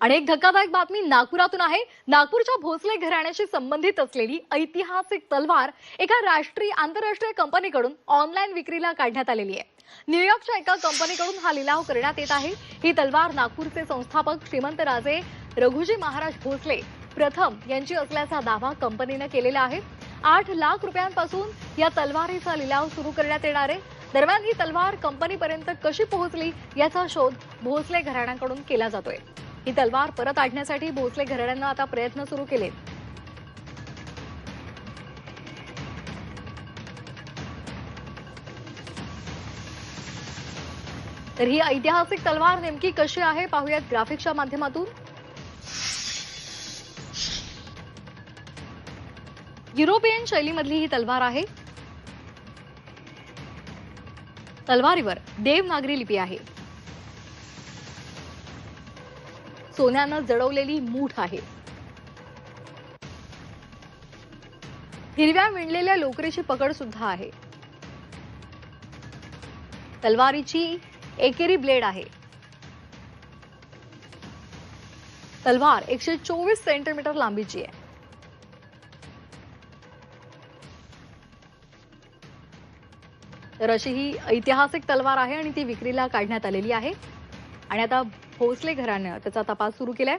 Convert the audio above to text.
आणि एक धक्कादायक बातमी नागपुरातून आहे. नागपूरच्या भोसले घराण्याशी संबंधित असलेली ऐतिहासिक तलवार एका राष्ट्रीय आंतरराष्ट्रीय कंपनीकडून ऑनलाईन विक्रीला काढण्यात आलेली आहे. न्यूयॉर्कच्या एका कंपनीकडून हा लिलाव करण्यात येत आहे. ही तलवार नागपूरचे संस्थापक श्रीमंत राजे रघुजी महाराज भोसले प्रथम यांची असल्याचा दावा कंपनीनं केलेला आहे. आठ लाख रुपयांपासून या तलवारीचा लिलाव सुरू करण्यात येणार आहे. दरम्यान ही तलवार कंपनीपर्यंत कशी पोहोचली याचा शोध भोसले घराण्याकडून केला जातोय. ही तलवार परत आणण्यासाठी भोसले घराण्यानं आता प्रयत्न सुरू केलेत. तर ही ऐतिहासिक तलवार नेमकी कशी आहे पाहूयात ग्राफिक्सच्या माध्यमातून. युरोपियन शैलीमधली ही तलवार आहे. तलवारीवर देवनागरी लिपी आहे. सोन्यानं जडवलेली मूठ आहे. हिरव्या विणलेल्या लोकरीची पकड सुद्धा आहे. तलवारीची एकेरी ब्लेड आहे. तलवार एकशे चोवीस सेंटीमीटर लांबीची आहे. तर अशी ही ऐतिहासिक तलवार आहे आणि ती विक्रीला काढण्यात आलेली आहे. आणि आता भोसले घरानं. त्याचा तपास सुरू केलाय.